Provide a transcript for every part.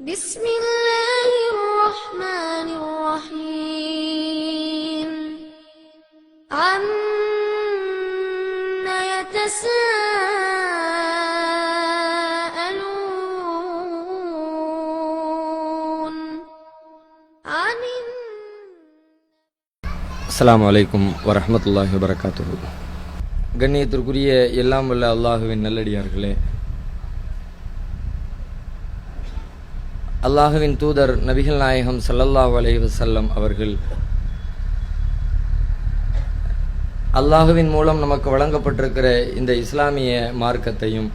بسم الله الرحمن الرحيم عم يتساءلون عن அஸ்ஸலாமு அலைக்கும் வரஹ்மத்துல்லாஹி வபரகாத்துஹு கண்ணியத்திற்குரிய எல்லாம் வல்ல அல்லாஹுவின் நல்லடியார்களே அல்லாஹுவின் தூதர் நபிகள் நாயகம் ஸல்லல்லாஹு அலைஹி அவர்கள் அல்லாஹுவின் மூலம் நமக்கு வழங்கப்பட்டிருக்கிற இந்த இஸ்லாமிய மார்க்கத்தையும்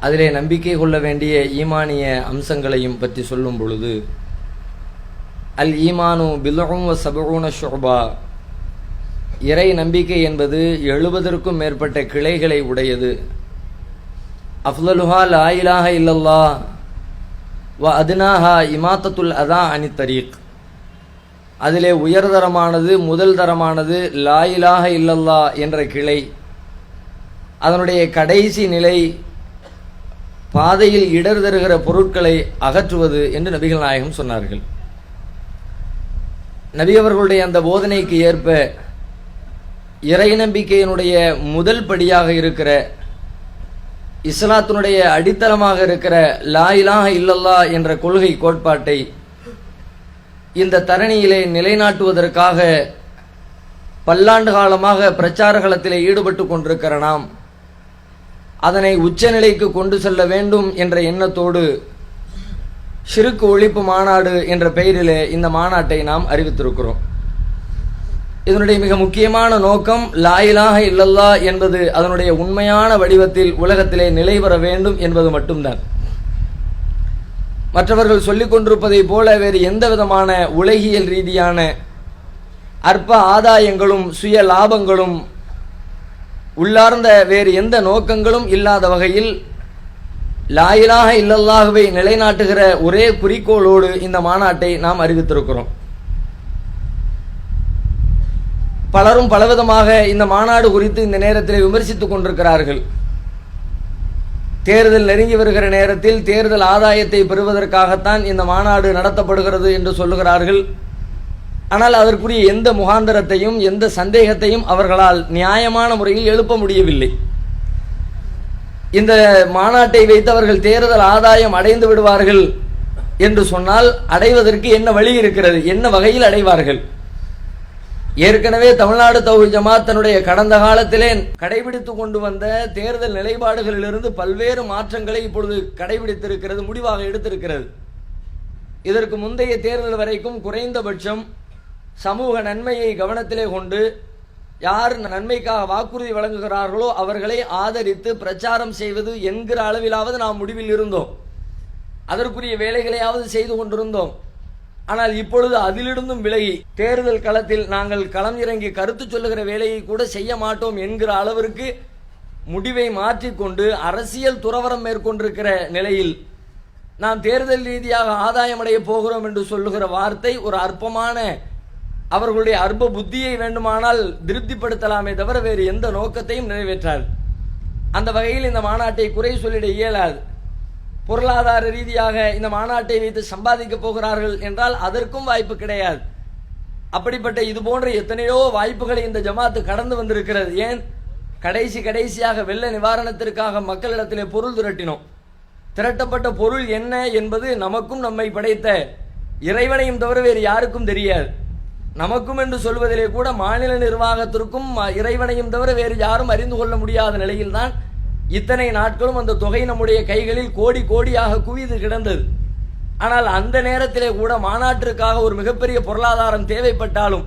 அதிலே நம்பிக்கை கொள்ள வேண்டிய ஈமானிய அம்சங்களையும் பற்றி சொல்லும் பொழுது அல் ஈமானு பில்லும் வ சபூன இறை நம்பிக்கை என்பது எழுபதற்கும் மேற்பட்ட கிளைகளை உடையது. அஃலலுஹா லா இலாஹ இல்லல்லா வ அதுனாஹா இமாத்தத்துல் அதா அனி தரீக். அதிலே உயர்தரமானது முதல் தரமானது லாயிலாக இல்லல்லா என்ற கிளை. அதனுடைய கடைசி நிலை பாதையில் இடர் தருகிற பொருட்களை அகற்றுவது என்று நபிகள் நாயகம் சொன்னார்கள். நபி அவர்களுடைய அந்த போதனைக்கு ஏற்ப இறை நம்பிக்கையினுடைய முதல் படியாக இருக்கிற இஸ்லாத்தினுடைய அடித்தளமாக இருக்கிற லா இல்லல்லா என்ற கொள்கை கோட்பாட்டை இந்த தரணியிலே நிலைநாட்டுவதற்காக பல்லாண்டு காலமாக பிரச்சாரகளத்திலே ஈடுபட்டு கொண்டிருக்கிற நாம் அதனை உச்சநிலைக்கு கொண்டு செல்ல வேண்டும் என்ற எண்ணத்தோடு ஷிருக்கு ஒழிப்பு மாநாடு என்ற பெயரிலே இந்த மாநாட்டை நாம் அறிவித்திருக்கிறோம். இதனுடைய மிக முக்கியமான நோக்கம் லாயிலாக இல்லல்லா என்பது அதனுடைய உண்மையான வடிவத்தில் உலகத்திலே நிலை பெற வேண்டும் என்பது மட்டும்தான். மற்றவர்கள் சொல்லிக் கொண்டிருப்பதைப் போல வேறு எந்த விதமான உலகியல் ரீதியான அற்ப ஆதாயங்களும் சுய லாபங்களும் உள்ளார்ந்த வேறு எந்த நோக்கங்களும் இல்லாத வகையில் லாயிலாக இல்லல்லாகவே நிலைநாட்டுகிற ஒரே குறிக்கோளோடு இந்த மாநாட்டை நாம் அறிவித்திருக்கிறோம். பலரும் பலவிதமாக இந்த மாநாடு குறித்து இந்த நேரத்தில் விமர்சித்துக் கொண்டிருக்கிறார்கள். தேர்தல் நெருங்கி வருகிற நேரத்தில் தேர்தல் ஆதாயத்தை பெறுவதற்காகத்தான் இந்த மாநாடு நடத்தப்படுகிறது என்று சொல்லுகிறார்கள். ஆனால் அதற்குரிய எந்த முகாந்தரத்தையும் எந்த சந்தேகத்தையும் அவர்களால் நியாயமான முறையில் எழுப்ப முடியவில்லை. இந்த மாநாட்டை வைத்து அவர்கள் தேர்தல் ஆதாயம் அடைந்து விடுவார்கள் என்று சொன்னால் அடைவதற்கு என்ன வழி இருக்கிறது? என்ன வகையில் அடைவார்கள்? ஏற்கனவே தமிழ்நாடு தௌஹி ஜமாத் தன்னுடைய கடந்த காலத்திலே கடைபிடித்து கொண்டு வந்த தேர்தல் நிலைப்பாடுகளிலிருந்து பல்வேறு மாற்றங்களை இப்பொழுது கடைபிடித்திருக்கிறது முடிவாக எடுத்திருக்கிறது. இதற்கு முந்தைய தேர்தல் வரைக்கும் குறைந்தபட்சம் சமூக நன்மையை கவனத்திலே கொண்டு யார் நன்மைக்காக வாக்குறுதி வழங்குகிறார்களோ அவர்களை ஆதரித்து பிரச்சாரம் செய்வது என்கிற அளவிலாவது நாம் முடிவில் இருந்தோம். அதற்குரிய வேலைகளையாவது செய்து கொண்டிருந்தோம். ஆனால் இப்பொழுது அதிலிருந்தும் விலகி தேர்தல் களத்தில் நாங்கள் களம் இறங்கி கருத்து சொல்லுகிற வேலையை கூட செய்ய மாட்டோம் என்கிற அளவிற்கு முடிவை மாற்றிக்கொண்டு அரசியல் துறவரம் மேற்கொண்டிருக்கிற நிலையில் நாம் தேர்தல் ரீதியாக ஆதாயமடைய போகிறோம் என்று சொல்லுகிற வார்த்தை ஒரு அற்பமான அவர்களுடைய அற்ப புத்தியை வேண்டுமானால் திருப்திப்படுத்தலாமே தவிர வேறு எந்த நோக்கத்தையும் நிறைவேற்றாது. அந்த வகையில் இந்த மாநாட்டை குறை சொல்லிட இயலாது. பொருளாதார ரீதியாக இந்த மாநாட்டை வைத்து சம்பாதிக்க போகிறார்கள் என்றால் அதற்கும் வாய்ப்பு கிடையாது. அப்படிப்பட்ட இது போன்ற எத்தனையோ வாய்ப்புகளை இந்த ஜமாத்து கடந்து வந்திருக்கிறது. ஏன்? கடைசி கடைசியாக வெள்ள நிவாரணத்திற்காக மக்களிடத்திலே பொருள் திரட்டினோம். திரட்டப்பட்ட பொருள் என்ன என்பது நமக்கும் நம்மை படைத்த இறைவனையும் தவிர வேறு யாருக்கும் தெரியாது. நமக்கும் என்று சொல்வதிலே கூட மாநில நிர்வாகத்திற்கும் இறைவனையும் தவிர வேறு யாரும் அறிந்து கொள்ள முடியாத நிலையில்தான் இத்தனை நாட்களும் அந்த தொகை நம்முடைய கைகளில் கோடி கோடியாக குவிந்து கிடந்தது. ஆனால் அந்த நேரத்திலே கூட மாநாட்டிற்காக ஒரு மிகப்பெரிய பொருளாதாரம் தேவைப்பட்டாலும்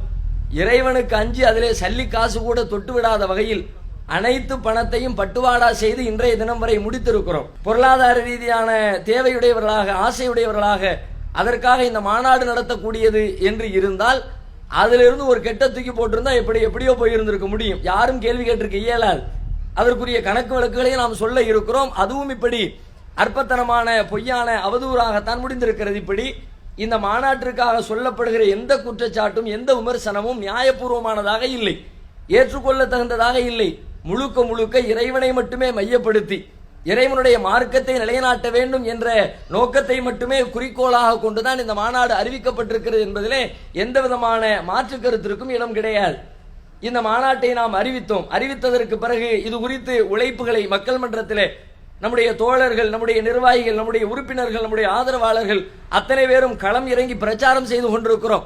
இறைவனுக்கு அஞ்சு அதிலே சல்லி காசு கூட தொட்டு விடாத வகையில் அனைத்து பணத்தையும் பட்டுவாடா செய்து இன்றைய தினம் வரை முடித்திருக்கிறோம். பொருளாதார ரீதியான தேவையுடையவர்களாக ஆசையுடையவர்களாக அதற்காக இந்த மாநாடு நடத்தக்கூடியது என்று இருந்தால் அதிலிருந்து ஒரு கெட்ட தூக்கி போட்டிருந்தா எப்படி எப்படியோ போயிருந்திருக்க முடியும். யாரும் கேள்வி கேட்டிருக்க இயலாது. அதற்குரிய கணக்கு வழக்குகளையும் நாம் சொல்ல இருக்கிறோம். அதுவும் இப்படி அற்பத்தனமான பொய்யான அவதூறாகத்தான் முடிந்திருக்கிறது இப்படி. இந்த மாநாட்டிற்காக சொல்லப்படுகிற எந்த குற்றச்சாட்டும் எந்த விமர்சனமும் நியாயபூர்வமானதாக இல்லை. ஏற்றுக்கொள்ள தகுந்ததாக இல்லை. முழுக்க முழுக்க இறைவனை மட்டுமே மையப்படுத்தி இறைவனுடைய மார்க்கத்தை நிலைநாட்ட வேண்டும் என்ற நோக்கத்தை மட்டுமே குறிக்கோளாக கொண்டுதான் இந்த மாநாடு அறிவிக்கப்பட்டிருக்கிறது என்பதிலே எந்த விதமான மாற்று கருத்திற்கும் இடம் கிடையாது. இந்த மாநாட்டை நாம் அறிவித்தோம். அறிவித்ததற்கு பிறகு இது குறித்து உழைப்புகளை மக்கள் மன்றத்திலே நம்முடைய தோழர்கள் நம்முடைய நிர்வாகிகள் நம்முடைய உறுப்பினர்கள் நம்முடைய ஆதரவாளர்கள் அத்தனை பேரும் களம் இறங்கி பிரச்சாரம் செய்து கொண்டிருக்கிறோம்.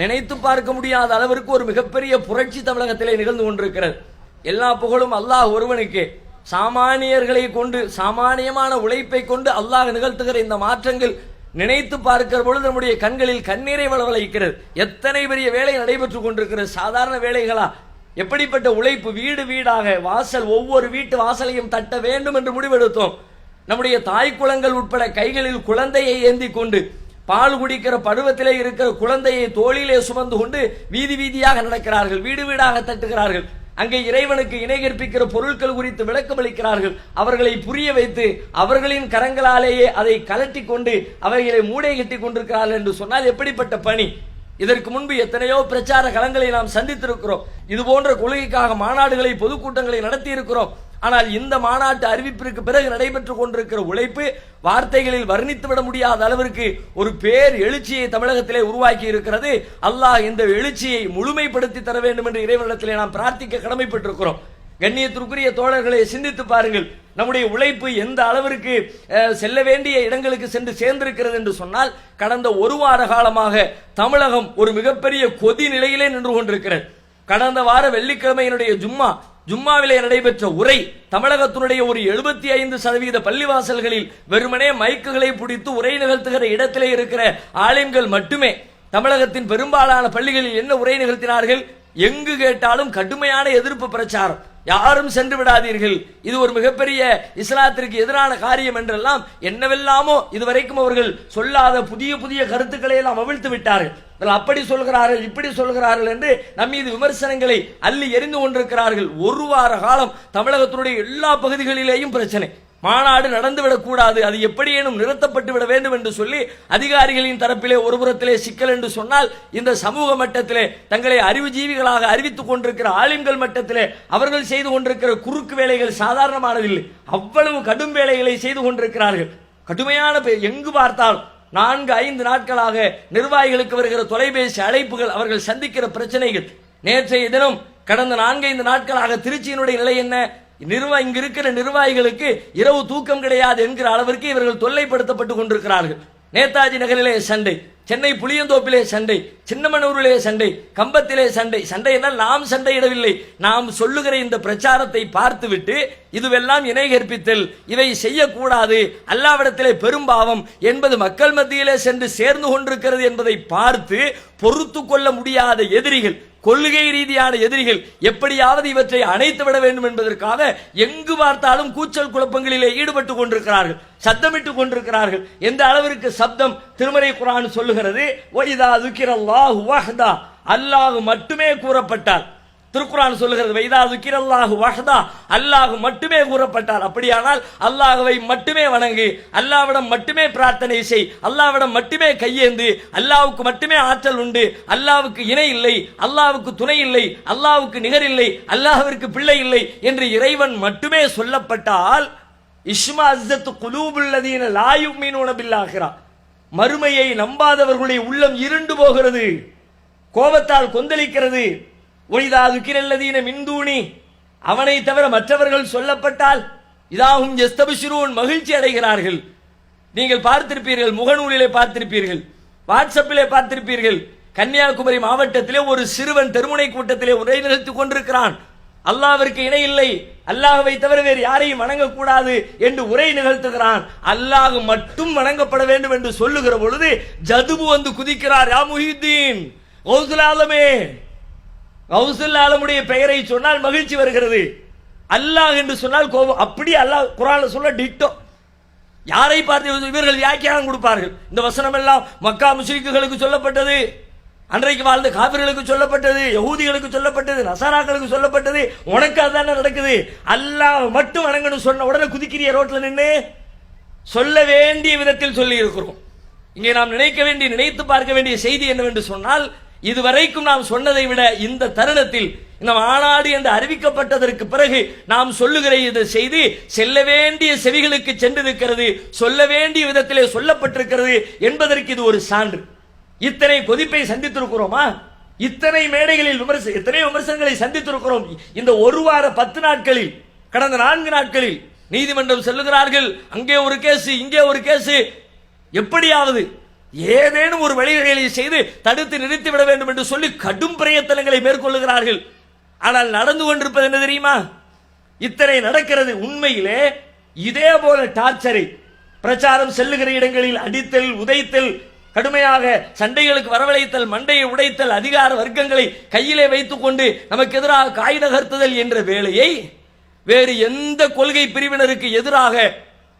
நினைத்து பார்க்க முடியாத அளவிற்கு ஒரு மிகப்பெரிய புரட்சி தமிழகத்திலே நிகழ்ந்து கொண்டிருக்கிறது. எல்லா புகழும் அல்லாஹ் ஒருவனுக்கு. சாமானியர்களை கொண்டு சாமானியமான உழைப்பை கொண்டு அல்லாஹ் நிகழ்த்துகிற இந்த மாற்றங்கள் நினைத்து பார்க்கிற பொழுது நம்முடைய கண்களில் கண்ணீரை வளவழைக்கிறது. எத்தனை பெரிய வேலை நடைபெற்று கொண்டிருக்கிறது. சாதாரண வேலைகளா? எப்படிப்பட்ட உழைப்பு? வீடு வீடாக வாசல் ஒவ்வொரு வீட்டு வாசலையும் தட்ட வேண்டும் என்று முடிவெடுத்தோம். நம்முடைய தாய் குளங்கள் உட்பட கைகளில் குழந்தையை ஏந்தி கொண்டு பால் குடிக்கிற பருவத்திலே இருக்கிற குழந்தையை தோளிலே சுமந்து கொண்டு வீதி வீதியாக நடக்கிறார்கள். வீடு வீடாக தட்டுகிறார்கள். அங்கே இறைவனுக்கு இணை கற்பிக்கிற பொருட்கள் குறித்து விளக்கமளிக்கிறார்கள். அவர்களை புரிய வைத்து அவர்களின் கரங்களாலேயே அதை கலட்டி கொண்டு அவைகளை மூடை கட்டி கொண்டிருக்கிறார்கள் என்று சொன்னால் எப்படிப்பட்ட பணி? இதற்கு முன்பு எத்தனையோ பிரச்சார களங்களை நாம் சந்தித்திருக்கிறோம். இது போன்ற கொள்கைக்காக மாநாடுகளை பொதுக்கூட்டங்களை நடத்தி இருக்கிறோம் ஆனால் இந்த மாநாட்டு அறிவிப்பிற்கு பிறகு நடைபெற்றுக் கொண்டிருக்கிற உழைப்பு வார்த்தைகளில் வர்ணித்துவிட முடியாத அளவிற்கு ஒரு பேர் எழுச்சியை தமிழகத்திலே உருவாக்கி இருக்கிறது. அல்லாஹ் இந்த எழுச்சியை முழுமைப்படுத்தி தர வேண்டும் என்று இறைவனிடத்திலே நாம் பிரார்த்திக்க கடமைப்பட்டிருக்கிறோம். கண்ணியத்திற்குரிய தோழர்களை சிந்தித்து பாருங்கள். நம்முடைய உழைப்பு எந்த அளவிற்கு செல்ல வேண்டிய இடங்களுக்கு சென்று சேர்ந்திருக்கிறது என்று சொன்னால் கடந்த ஒரு வார காலமாக தமிழகம் ஒரு மிகப்பெரிய கொதி நிலையிலே நின்று கொண்டிருக்கிறது. கடந்த வார வெள்ளிக்கிழமையினுடைய ஜும்மா ஜும்மாவிலே நடைபெற்ற உரை தமிழகத்தினுடைய ஒரு எழுபத்தி ஐந்து சதவீத பள்ளிவாசல்களில் வெறுமனே மைக்குகளை பிடித்து உரை நிகழ்த்துகிற இடத்திலே இருக்கிற ஆலிம்கள் மட்டுமே தமிழகத்தின் பெரும்பாலான பள்ளிகளில் என்ன உரை நிகழ்த்தினார்கள்? எங்கு கேட்டாலும் கடுமையான எதிர்ப்பு பிரச்சாரம். யாரும் சென்று விடாதீர்கள். இது ஒரு மிகப்பெரிய இஸ்லாத்திற்கு எதிரான காரியம் என்றெல்லாம் என்னவெல்லாமோ இதுவரைக்கும் அவர்கள் சொல்லாத புதிய புதிய கருத்துக்களை எல்லாம் அவிழ்த்து விட்டார்கள். அப்படி சொல்கிறார்கள் இப்படி சொல்கிறார்கள் என்று நம் மீது விமர்சனங்களை அள்ளி எரிந்து கொண்டிருக்கிறார்கள். ஒரு வார காலம் தமிழகத்தினுடைய எல்லா பகுதிகளிலேயும் பிரச்சனை. மாநாடு நடந்துவிடக்கூடாது அது எப்படியேனும் நிறுத்தப்பட்டு விட வேண்டும் என்று சொல்லி அதிகாரிகளின் தரப்பிலே ஒருபுறத்திலே சிக்கல் என்று சொன்னால் இந்த சமூக மட்டத்திலே தங்களை அறிவுஜீவிகளாக அறிவித்துக் கொண்டிருக்கிற ஆளுங்கள் மட்டத்திலே அவர்கள் செய்து கொண்டிருக்கிற குறுக்கு வேலைகள் சாதாரணமானதில்லை. அவ்வளவு கடும் வேலைகளை செய்து கொண்டிருக்கிறார்கள். கடுமையான எங்கு பார்த்தாலும் நான்கு ஐந்து நாட்களாக நிர்வாகிகளுக்கு வருகிற தொலைபேசி அழைப்புகள் அவர்கள் சந்திக்கிற பிரச்சனைகள். நேற்றைய தினம் கடந்த நான்கைந்து நாட்களாக திருச்சியினுடைய நிலை என்ன? நிர்வா இங்க இருக்கிற நிர்வாகிகளுக்கு இரவு தூக்கம் கிடையாது என்கிற அளவிற்கு இவர்கள் தொல்லைப்படுத்தப்பட்டு கொண்டிருக்கிறார்கள். நேதாஜி நகரிலே சண்டை சென்னை புளியந்தோப்பிலே சண்டை சின்னமனூரிலே சண்டை கம்பத்திலே சண்டை சண்டை என்றால் நாம் சண்டையிடவில்லை. நாம் சொல்லுகிற இந்த பிரச்சாரத்தை பார்த்துவிட்டு இதுவெல்லாம் இணை கற்பித்தல் இவை செய்யக்கூடாது அல்லாவிடத்திலே பெரும்பாவம் என்பது மக்கள் மத்தியிலே சென்று சேர்ந்து கொண்டிருக்கிறது என்பதை பார்த்து பொறுத்து கொள்ள முடியாத எதிரிகள் கொள்கை ரீதியான எதிரிகள் எப்படியாவது இவற்றை அணைத்து விட வேண்டும் என்பதற்காக எங்கு பார்த்தாலும் கூச்சல் குழப்பங்களிலே ஈடுபட்டு கொண்டிருக்கிறார்கள் சத்தமிட்டுக் கொண்டிருக்கிறார்கள். எந்த அளவிற்கு சப்தம் திருமறை குரான் சொல்லுகிறது ஒய்தா துக்கிரல்லாஹு வஹ்தா. அல்லாஹ் மட்டுமே கூறப்பட்டார். திருக்குறான் சொல்லுகிறது வைதா துக்கிரல்லாஹு வஹதா. அல்லாஹ் மட்டுமே கூறப்பட்டார். அப்படியானால் அல்லாஹுவை மட்டுமே வணங்கு அல்லாவிடம் மட்டுமே பிரார்த்தனை செய் அல்லாவிடம் மட்டுமே கையேந்து அல்லாவுக்கு மட்டுமே ஆற்றல் உண்டு அல்லாவுக்கு இணை இல்லை அல்லாவுக்கு துணை இல்லை அல்லாவுக்கு நிகர் இல்லை அல்லாஹ்விற்கு பிள்ளை இல்லை என்று இறைவன் மட்டுமே சொல்லப்பட்டால் இஸ்மா அஸ்ஸத்து குலூபுல்லதீன லாயு மீனூன பில்லாகிறா மறுமையை நம்பாதவர்களுடைய உள்ளம் இருண்டு போகிறது கோபத்தால் கொந்தளிக்கிறது ஒய்தா துக்கிரல்லதீன மின்தூணி. அவனை தவிர மற்றவர்கள் சொல்லப்பட்டால் இதாகும் எஸ்தபிஷிரூன் மகிழ்ச்சி அடைகிறார்கள். நீங்கள் பார்த்திருப்பீர்கள் முகநூலிலே பார்த்திருப்பீர்கள் வாட்ஸ்அப்பிலே பார்த்திருப்பீர்கள் கன்னியாகுமரி மாவட்டத்திலே ஒரு சிறுவன் தெருமுனை கூட்டத்திலே உரை நிறுத்திக் கொண்டிருக்கிறான். அல்லாவிற்கு இணையில்லை அல்லாஹவை தவிர வேறு யாரையும் வணங்கக்கூடாது என்று உரை நிகழ்த்துகிறான். அல்லாஹ் மட்டும் வணங்கப்பட வேண்டும் என்று சொல்லுகிற பொழுது ஜதுபு வந்து குதிக்கிறார் யா முஹிதீன் கௌசுல் ஆலமுடைய பெயரை சொன்னால் மகிழ்ச்சி வருகிறது. அல்லாஹ் என்று சொன்னால் கோபம். அப்படி அல்லாஹ் குரான்ல சொல்ல டிட்டோ. யாரை பார்த்து இவர்கள் வியாக்கியானம் கொடுப்பார்கள்? இந்த வசனம் எல்லாம் மக்கா முஸ்லிக்குகளுக்கு சொல்லப்பட்டது. அன்றைக்கு வாழ்ந்த காபிர்களுக்கு சொல்லப்பட்டது. யகூதிகளுக்கு சொல்லப்பட்டது. நசாராக்களுக்கு சொல்லப்பட்டது. உனக்கு அதான நடக்குது. அல்லாஹ் மட்டும் வணங்கணும் சொன்ன உடனே குதிக்கிறிய ரோட்டில் நின்று சொல்ல வேண்டிய விதத்தில் சொல்லி இருக்கிறோம் இங்கே நாம் நினைக்க வேண்டிய நினைத்து பார்க்க வேண்டிய செய்தி என்னவென்று சொன்னால் இதுவரைக்கும் நாம் சொன்னதை விட இந்த தருணத்தில் இந்த மாநாடு என்று அறிவிக்கப்பட்டதற்கு பிறகு நாம் சொல்லுகிற இந்த செய்தி செல்ல வேண்டிய செவிகளுக்கு சென்றிருக்கிறது சொல்ல வேண்டிய விதத்திலே சொல்லப்பட்டிருக்கிறது என்பதற்கு இது ஒரு சான்று. இத்தனை கொதிப்பை சந்தித்திருக்கிறோமா? இத்தனை மேடைகளில் விமர்ச இத்தனை விமர்சனங்களை சந்தித்திருக்கிறோம். இந்த ஒரு வார பத்து நாட்களில் கடந்த நான்கு நாட்களில் நீதிமன்றம் செல்லுகிறார்கள். அங்கே ஒரு கேஸ் இங்கே ஒரு கேஸ் எப்படியாவது ஏதேனும் ஒரு வழிவகைகளை செய்து தடுத்து நிறுத்திவிட வேண்டும் என்று சொல்லி கடும் பிரயத்தனங்களை மேற்கொள்ளுகிறார்கள். ஆனால் நடந்து கொண்டிருப்பது என்ன தெரியுமா? இத்தனை நடக்கிறது உண்மையிலே இதே போல டார்ச்சரை பிரச்சாரம் செல்லுகிற இடங்களில் அடித்தல் உதைத்தல் கடுமையாக சண்டைகளுக்கு வரவழைத்தல் மண்டையை உடைத்தல் அதிகார வர்க்கங்களை கையிலே வைத்துக்கொண்டு நமக்கு எதிராக காய் நகர்த்துதல் என்ற வேலையை வேறு எந்த கொள்கை பிரிவினருக்கு எதிராக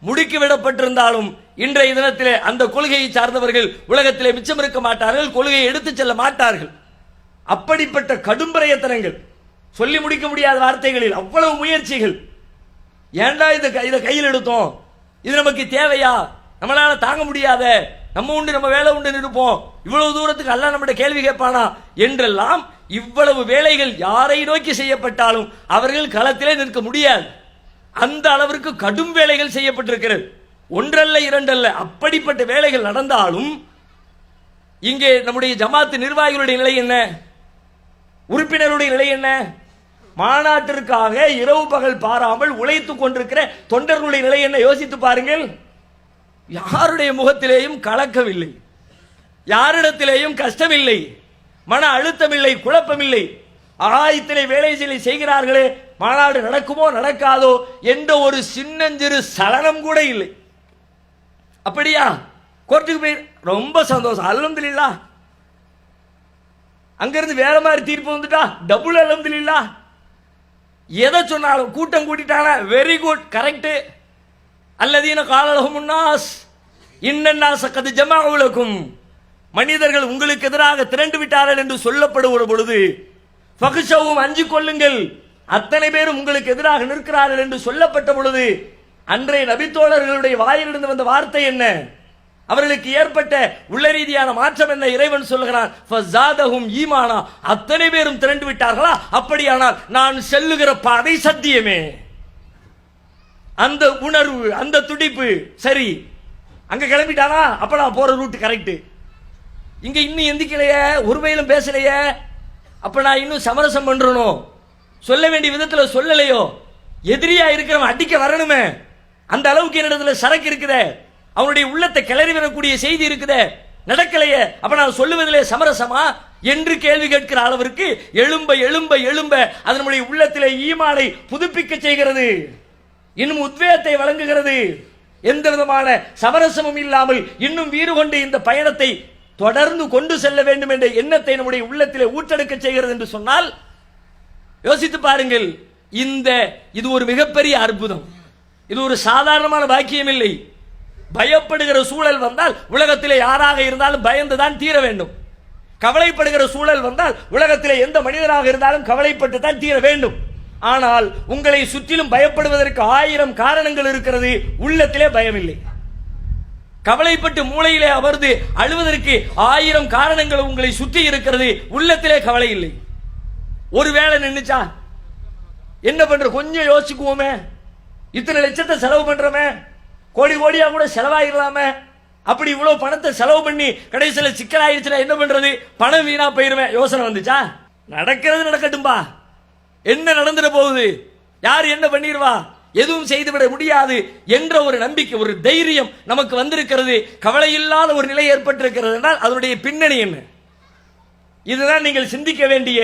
முடுக்கிவிடப்பட்டிருந்தாலும் இன்றைய தினத்திலே அந்த கொள்கையை சார்ந்தவர்கள் உலகத்திலே மிச்சம் இருக்க மாட்டார்கள் கொள்கையை எடுத்துச் செல்ல மாட்டார்கள். அப்படிப்பட்ட கடும் பிரயத்தனங்கள் சொல்லி முடிக்க முடியாத வார்த்தைகளில் அவ்வளவு முயற்சிகள். ஏன்டா இதை க- இதை கையில் எடுத்தோம்? இது நமக்கு தேவையா? நம்மளால தாங்க முடியாத நம்ம உண்டு நம்ம வேலை உண்டு நிற்போம். இவ்வளவு தூரத்துக்கு அல்ல நம்மகிட்ட கேள்வி கேட்பானா? என்றெல்லாம் இவ்வளவு வேலைகள் யாரை நோக்கி செய்யப்பட்டாலும் அவர்கள் களத்திலே நிற்க முடியாது. அந்த அளவிற்கு கடும் வேலைகள் செய்யப்பட்டிருக்கிறது. ஒன்றல்ல இரண்டல்ல அப்படிப்பட்ட வேலைகள் நடந்தாலும் இங்கே நம்முடைய ஜமாத்து நிர்வாகிகளுடைய நிலை என்ன? உறுப்பினருடைய நிலை என்ன? மாநாட்டிற்காக இரவு பகல் பாராமல் உழைத்துக் கொண்டிருக்கிற தொண்டர்களுடைய நிலை என்ன? யோசித்து பாருங்கள். யாருடைய முகத்திலேயும் கலக்கமில்லை யாரிடத்திலேயும் கஷ்டமில்லை. மன அழுத்தமில்லை குழப்பமில்லை. ஆயத்திலே வேலை செய்ய செய்கிறார்களே மாநாடு நடக்குமோ நடக்காதோ எந்த ஒரு சின்னஞ்சிறு சலனம் கூட இல்லை. அப்படியா? கோர்ட்டுக்கு போய் ரொம்ப சந்தோஷம். அல்ஹம்துலில்லாஹ் அங்கிருந்து வேற மாதிரி தீர்ப்பு வந்துட்டா? டபுள் அல்ஹம்துலில்லாஹ் எதை சொன்னாலும் கூட்டம் கூட்டிட்டானா? வெரி குட் கரெக்டு அல்லதீன காலலகும் முன்னாஸ். இன்னன்னாச கது ஜமாவுலக்கும் மனிதர்கள் உங்களுக்கு எதிராக திரண்டு விட்டார்கள் என்று சொல்லப்படுகிற பொழுது பகுஷவும் அஞ்சு கொள்ளுங்கள். அத்தனை பேரும் உங்களுக்கு எதிராக நிற்கிறார்கள் என்று சொல்லப்பட்ட பொழுது அன்றைய நபித்தோழர்களுடைய வாயிலிருந்து வந்த வார்த்தை என்ன? அவர்களுக்கு ஏற்பட்ட உள்ள ரீதியான மாற்றம் என்ன? இறைவன் சொல்லுகிறான் ஈமானா. அத்தனை பேரும் திரண்டு விட்டார்களா? அப்படியானால் நான் செல்லுகிற பாதை சத்தியமே. அந்த உணர்வு அந்த துடிப்பு சரி. அங்க கிளம்பிட்டானா? அப்ப நான் போற ரூட் கரெக்ட் இங்க இன்னும் எந்திக்கலையே? ஒரு வயலும் பேசலையே? அப்ப நான் இன்னும் சமரசம் பண்றணும் சொல்ல வேண்டிய விதத்தில் சொல்லலையோ? எதிரியா இருக்கிறவன் அடிக்க வரணுமே. அந்த அளவுக்கு என்னிடத்துல சரக்கு இருக்குதே. அவனுடைய உள்ளத்தை கிளறி வரக்கூடிய செய்தி இருக்குதே. நடக்கலையே. அப்ப நான் சொல்லுவதிலே சமரசமா? என்று கேள்வி கேட்கிற அளவிற்கு எழும்ப எழும்ப எழும்ப அதனுடைய உள்ளத்திலே ஈமானை புதுப்பிக்க செய்கிறது. இன்னும் உத்வேகத்தை வழங்குகிறது. எந்த விதமான சமரசமும் இல்லாமல் இன்னும் வீறு கொண்டு இந்த பயணத்தை தொடர்ந்து கொண்டு செல்ல வேண்டும் என்ற எண்ணத்தை நம்முடைய உள்ளத்திலே ஊற்றெடுக்க செய்கிறது என்று சொன்னால் யோசித்து பாருங்கள் இந்த இது ஒரு மிகப்பெரிய அற்புதம். இது ஒரு சாதாரணமான பாக்கியம் இல்லை பயப்படுகிற சூழல் வந்தால் உலகத்தில் யாராக இருந்தாலும் பயந்துதான் தீர வேண்டும். கவலைப்படுகிற சூழல் வந்தால் உலகத்தில் எந்த மனிதராக இருந்தாலும் கவலைப்பட்டு தான் தீர வேண்டும். ஆனால் உங்களை சுற்றிலும் பயப்படுவதற்கு ஆயிரம் காரணங்கள் இருக்கிறது உள்ளத்திலே பயமில்லை. கவலைப்பட்டு மூளையிலே அமர்ந்து அழுவதற்கு ஆயிரம் காரணங்கள் உங்களை சுற்றி இருக்கிறது உள்ளத்திலே கவலை இல்லை. ஒரு வேலை நின்றுச்சா என்ன பண்ற? கொஞ்சம் யோசிக்குவோமே இத்தனை லட்சத்தை செலவு பண்றோமே. கோடி கோடியா கூட செலவாயிடலாமே அப்படி இவ்வளவு பணத்தை செலவு பண்ணி கடைசியில் சிக்கலாயிருச்சுன்னா என்ன பண்றது? பணம் வீணா போயிருவேன் யோசனை வந்துச்சா? நடக்கிறது நடக்கட்டும்பா. என்ன நடந்துட போகுது? யார் என்ன பண்ணிடுவா எதுவும் செய்துவிட முடியாது என்ற ஒரு நம்பிக்கை ஒரு தைரியம் நமக்கு வந்திருக்கிறது. கவலை இல்லாத ஒரு நிலை ஏற்பட்டிருக்கிறது என்றால் அதனுடைய பின்னணி என்ன? இதுதான் நீங்கள் சிந்திக்க வேண்டிய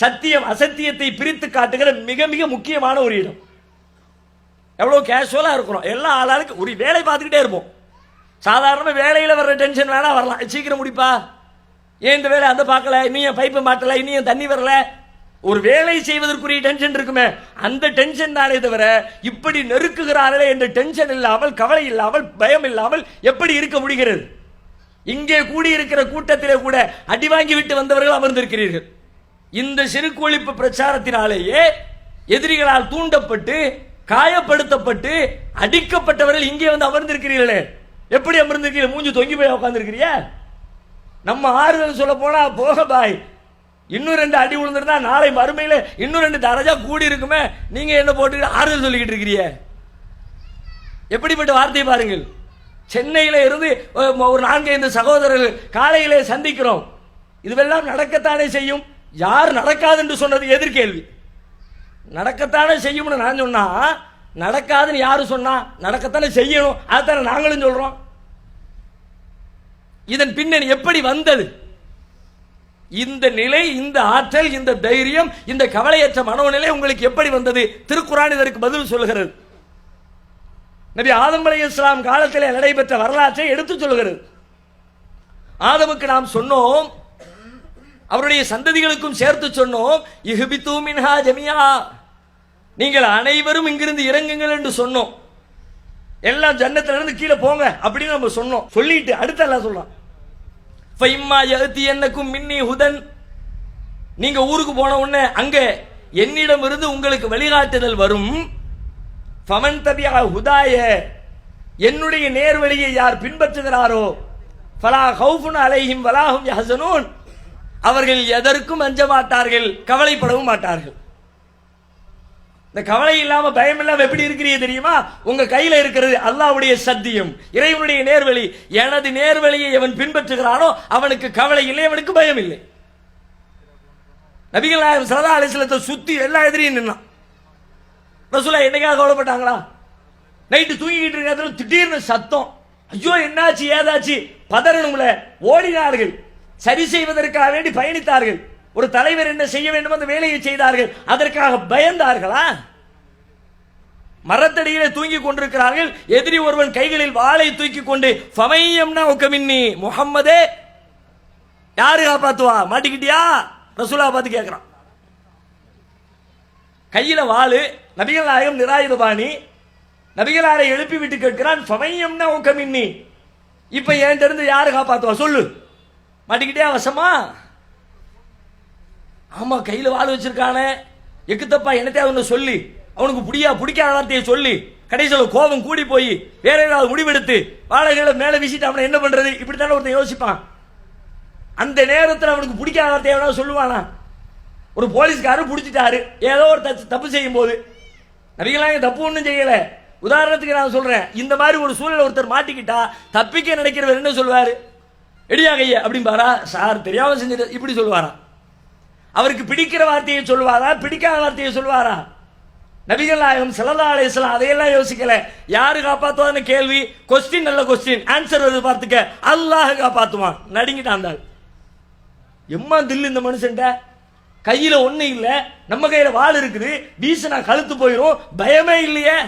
சத்தியம் அசத்தியத்தை பிரித்து காட்டுகிற மிக மிக முக்கியமான ஒரு இடம். எவ்வளோ கேஷுவலாக இருக்கிறோம் எல்லா ஆளாளுக்கு ஒரு வேலை பார்த்துக்கிட்டே இருப்போம். சாதாரணமாக வேலையில் வர்ற டென்ஷன் வேணால் வரலாம். சீக்கிரம் முடிப்பா. ஏன் இந்த வேலை அதை பார்க்கல? இன்னும் பைப்பை மாட்டலை. இன்னும் தண்ணி வரல. ஒரு வேலை செய்வதற்குரிய டென்ஷன் இருக்குமே. அந்த டென்ஷன் தானே தவிர இப்படி நெருக்குகிறார்களே என்ற டென்ஷன் இல்லாமல் கவலை இல்லாமல் பயம் இல்லாமல் எப்படி இருக்க முடிகிறது? இங்கே கூடியிருக்கிற கூட்டத்திலே கூட அடி வாங்கி விட்டு வந்தவர்கள் அமர்ந்திருக்கிறீர்கள். இந்த செருக்கு ஒழிப்பு பிரச்சாரத்தினாலேயே எதிரிகளால் தூண்டப்பட்டு காயப்படுத்தப்பட்டு அடிக்கப்பட்டவர்கள் இங்கே வந்து அமர்ந்திருக்கிறீர்களே. எப்படி அமர்ந்திருக்கிறீர்கள் மூஞ்சி தொங்கி போய் உட்கார்ந்திருக்கிறியா நம்ம ஆறுதல் சொல்ல போனா போக பாய். இன்னும் ரெண்டு அடி விழுந்துருந்தா நாளை மறுமையில் இன்னும் ரெண்டு தரஜா கூடி இருக்குமே. நீங்க என்ன போட்டு ஆறுதல் சொல்லிக்கிட்டு இருக்கிறீங்க? எப்படிப்பட்ட வார்த்தை பாருங்கள். சென்னையில் இருந்து ஒரு ஒரு நான்கைந்து சகோதரர்கள் காலையிலே சந்திக்கிறோம். இதுவெல்லாம் நடக்கத்தானே செய்யும்? யார் நடக்காது என்று சொன்னது எதிர்கேள்வி நடக்கத்தானே செய்யும்னு நான் சொன்னா நடக்காதுன்னு யாரு சொன்னா நடக்கத்தானே செய்யணும் அதுதானே நாங்களும் சொல்றோம். இதன் பின்னணி எப்படி வந்தது? இந்த நிலை இந்த ஆற்றல் இந்த தைரியம் இந்த கவலையற்ற மனோநிலை உங்களுக்கு எப்படி வந்தது? திருக்குறான் இதற்கு பதில் சொல்கிறது நபி ஆதம் அலி இஸ்லாம் காலத்தில் நடைபெற்ற வரலாற்றை எடுத்து சொல்கிறது ஆதமுக்கு நாம் சொன்னோம் அவருடைய சந்ததிகளுக்கும் சேர்த்து சொன்னோம் இஹ்பித்து மின்ஹா ஜமியா நீங்கள் அனைவரும் இங்கிருந்து இறங்குங்கள் என்று சொன்னோம். எல்லாம் ஜன்னத்துல இருந்து கீழே போங்க அப்படின்னு நம்ம சொன்னோம். சொல்லிட்டு அடுத்த எல்லாம் சொல்லலாம் ஃபைம்மா எழுத்தி என்னக்கும் மின்னி ஹுதன். நீங்க ஊருக்கு போன உடனே அங்க என்னிடம் இருந்து உங்களுக்கு வழிகாட்டுதல் வரும். ஃபமன் தபியா ஹுதாய. என்னுடைய நேர்வழியை யார் பின்பற்றுகிறாரோ ஃபலா ஹவுஃபுன் அலைஹிம் வலாஹும் யஹசனூன். அவர்கள் எதற்கும் அஞ்ச மாட்டார்கள் கவலைப்படவும் மாட்டார்கள். இந்த கவலை இல்லாம பயம் இல்லாம எப்படி இருக்கிறீங்க தெரியுமா? உங்க கையில இருக்கிறது அல்லாவுடைய சத்தியம் இறைவனுடைய நேர்வழி. எனது நேர்வழியை எவன் பின்பற்றுகிறானோ அவனுக்கு கவலை இல்லை அவனுக்கு பயம் இல்லை. நபிகள் நாயகம் சரதா அலிசலத்தை சுத்தி எல்லா எதிரியும் நின்னான். ரசூலா என்னைக்காக கவலைப்பட்டாங்களா? நைட்டு தூங்கிக்கிட்டு இருக்க திடீர்னு சத்தம். ஐயோ என்னாச்சு ஏதாச்சு? பதறணும்ல. ஓடினார்கள். சரி செய்வதற்காக வேண்டி பயணித்தார்கள். ஒரு தலைவர் என்ன செய்ய வேண்டும் அந்த வேலையை செய்தார்கள். அதற்காக பயந்தார்களா? மரத்தடியிலே தூங்கி கொண்டிருக்கிறார்கள். எதிரி ஒருவன் கைகளில் வாளை தூக்கி கொண்டு ஃபமையம்னா உக்கமின்னி முகம்மதே யாரு காப்பாத்துவா? மாட்டிக்கிட்டியா? ரசூலா பார்த்து கேட்கிறான். கையில வாளு நபிகள் நாயகம் நிராயுதபாணி நபிகளாரை எழுப்பி விட்டு கேட்கிறான் ஃபமையம்னா உக்கமின்னி! இப்ப என்கிட்ட இருந்து யாரு காப்பாத்துவா? சொல்லு. மாட்டிக்கிட்டே அவசமா? ஆமா கையில வாழ் வச்சிருக்கானே. எக்குத்தப்பா என்னத்தையா அவனை சொல்லி? அவனுக்கு புடியா பிடிக்காத வார்த்தையை சொல்லி கடைசியில் கோபம் கூடி போய் வேற ஏதாவது முடிவெடுத்து வாழைகளை மேல வீசிட்டு அவனை என்ன பண்றது? இப்படித்தானே ஒருத்தன் யோசிப்பான். அந்த நேரத்தில் அவனுக்கு பிடிக்காத வார்த்தையை சொல்லுவானா? ஒரு போலீஸ்காரர் பிடிச்சிட்டாரு. ஏதோ ஒரு தப்பு- தப்பு செய்யும் போது நபிகளாம் தப்பு ஒன்றும் செய்யல. உதாரணத்துக்கு நான் சொல்றேன். இந்த மாதிரி ஒரு சூழல் ஒருத்தர் மாட்டிக்கிட்டா தப்பிக்க நினைக்கிறவர் என்ன சொல்லுவாரு? எடியா கைய அப்படிம்பாரா? சார் தெரியாம செஞ்சது இப்படி சொல்லுவாரா? அவருக்கு பிடிக்கிற வார்த்தையை சொல்லுவாரா? பிடிக்காத வார்த்தையை சொல்லுவாரா? நபிகள் நாயகம் ஸல்லல்லாஹு அலைஹி அதையெல்லாம் யோசிக்கல. யாரு காப்பாத்துவான்னு கேள்வி? கொஸ்டின் நல்ல கொஸ்டின் ஆன்சர் வருது பார்த்துக்க. அல்லாஹ் காப்பாத்துவான். நடுங்கிட்டான் அந்த எம்மா தில்லு இந்த மனுஷன்ட்ட? கையில் ஒன்றும் இல்லை. நம்ம கையில் வாள் இருக்குது. வீசினா கழுத்து போயிடும் பயமே இல்லையே.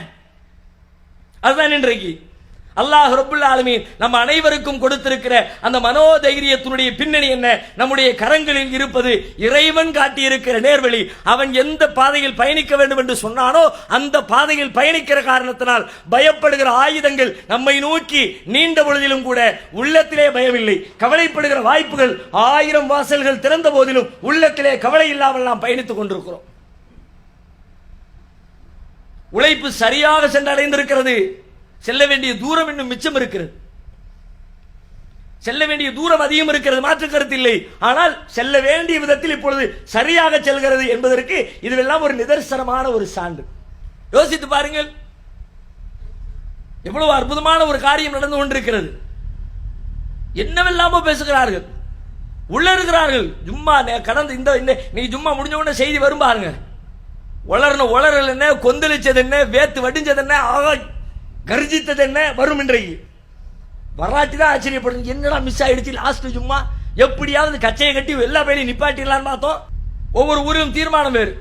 அதுதான் இன்றைக்கு. அல்லாஹ் ரபுல் ஆலமீன் நம்ம அனைவருக்கும் கொடுத்திருக்கிற அந்த மனோதைரியத்தினுடைய பின்னணி என்ன? நம்முடைய கரங்களில் இருப்பது இறைவன் காட்டியிருக்கிற நேர்வழி. அவன் எந்த பாதையில் பயணிக்க வேண்டும் என்று சொன்னானோ அந்த பாதையில் பயணிக்கிற காரணத்தினால் பயப்படுகிற ஆயுதங்கள் நம்மை நோக்கி நீண்ட பொழுதிலும் கூட உள்ளத்திலே பயமில்லை. கவலைப்படுகிற வாய்ப்புகள் ஆயிரம் வாசல்கள் திறந்த போதிலும் உள்ளத்திலே கவலை இல்லாமல் நாம் பயணித்துக் கொண்டிருக்கிறோம். உழைப்பு சரியாக சென்றடைந்திருக்கிறது. செல்ல வேண்டிய தூரம் இன்னும் மிச்சம் இருக்கிறது. செல்ல வேண்டிய தூரம் அதிகம் இருக்கிறது மாற்று கருத்து இல்லை. ஆனால் செல்ல வேண்டிய விதத்தில் இப்பொழுது சரியாக செல்கிறது என்பதற்கு இதுவெல்லாம் ஒரு நிதர்சனமான ஒரு சான்று. யோசித்து பாருங்கள். எவ்வளவு அற்புதமான ஒரு காரியம் நடந்து கொண்டிருக்கிறது. என்னவெல்லாமோ பேசுகிறார்கள். உள்ள இருக்கிறார்கள். ஜும்மா கடந்து கடந்த இந்த நீ ஜும்மா முடிஞ்ச உடனே செய்தி வரும் பாருங்க. உளர்ன உளறல் என்ன? கொந்தளிச்சது என்ன? வேத்து வடிஞ்சது என்ன? ஆக கர்ஜித்தது என்ன? வரும் இன்றைக்கு வராட்டி தான் ஆச்சரியப்படும் என்னடா மிஸ் ஆயிடுச்சு? லாஸ்ட் சும்மா எப்படியாவது கச்சையை கட்டி எல்லா வேலையும் நிப்பாட்டிடலான்னு பார்த்தோம். ஒவ்வொரு ஊரிலும் தீர்மானம் வேறு.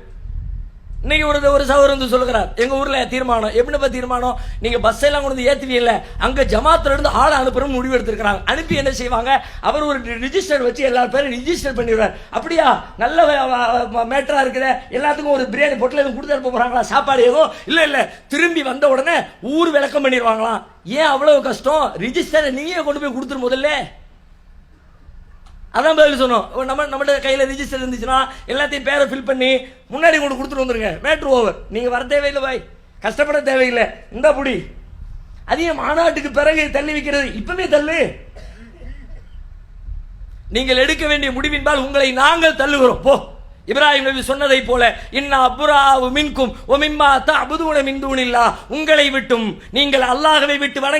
இன்னைக்கு ஒரு ஒரு சவர் வந்து சொல்லுகிறார் எங்க ஊர்ல தீர்மானம் எப்படிப்பா தீர்மானம்? நீங்க பஸ் எல்லாம் கொண்டு வந்து ஏத்துவீங்கல்ல அங்க ஜமாத்துல இருந்து ஆள் அனுப்புறோம் முடிவு எடுத்திருக்கிறாங்க. அனுப்பி என்ன செய்வாங்க? அவர் ஒரு ரிஜிஸ்டர் வச்சு எல்லா பேரும் ரிஜிஸ்டர் பண்ணிடுவார். அப்படியா? நல்ல மேட்டரா இருக்கிற எல்லாத்துக்கும் ஒரு பிரியாணி பொட்டில் எதுவும் கொடுத்து போறாங்களா? சாப்பாடு எதுவும்? இல்ல இல்ல. திரும்பி வந்த உடனே ஊர் விளக்கம் பண்ணிடுவாங்களாம். ஏன் அவ்வளவு கஷ்டம்? ரிஜிஸ்டரை நீயே கொண்டு போய் கொடுத்துரு முதல்ல. அதான் பதில் சொன்னோம். நம்ம நம்மகிட்ட கையில் ரிஜிஸ்டர் இருந்துச்சுன்னா எல்லாத்தையும் பேரை ஃபில் பண்ணி முன்னாடி கொண்டு கொடுத்துட்டு வந்துருங்க. மேட்ரு ஓவர் நீங்கள் வர தேவையில்லை பாய் கஷ்டப்பட தேவையில்லை. இந்த புடி. அதையும் மாநாட்டுக்கு பிறகு தள்ளி வைக்கிறது இப்பவே தள்ளு. நீங்கள் எடுக்க வேண்டிய முடிவின்பால் உங்களை நாங்கள் தள்ளுகிறோம். போ. இப்ராஹிம் நபி சொன்னதை போல இன்னா அபுராவு மின்கும் ஒமிம்மா தஅபுதூன மின் தூனில்லா. உங்களை விட்டும் நீங்கள் அல்லாஹவை விட்டு வணங்க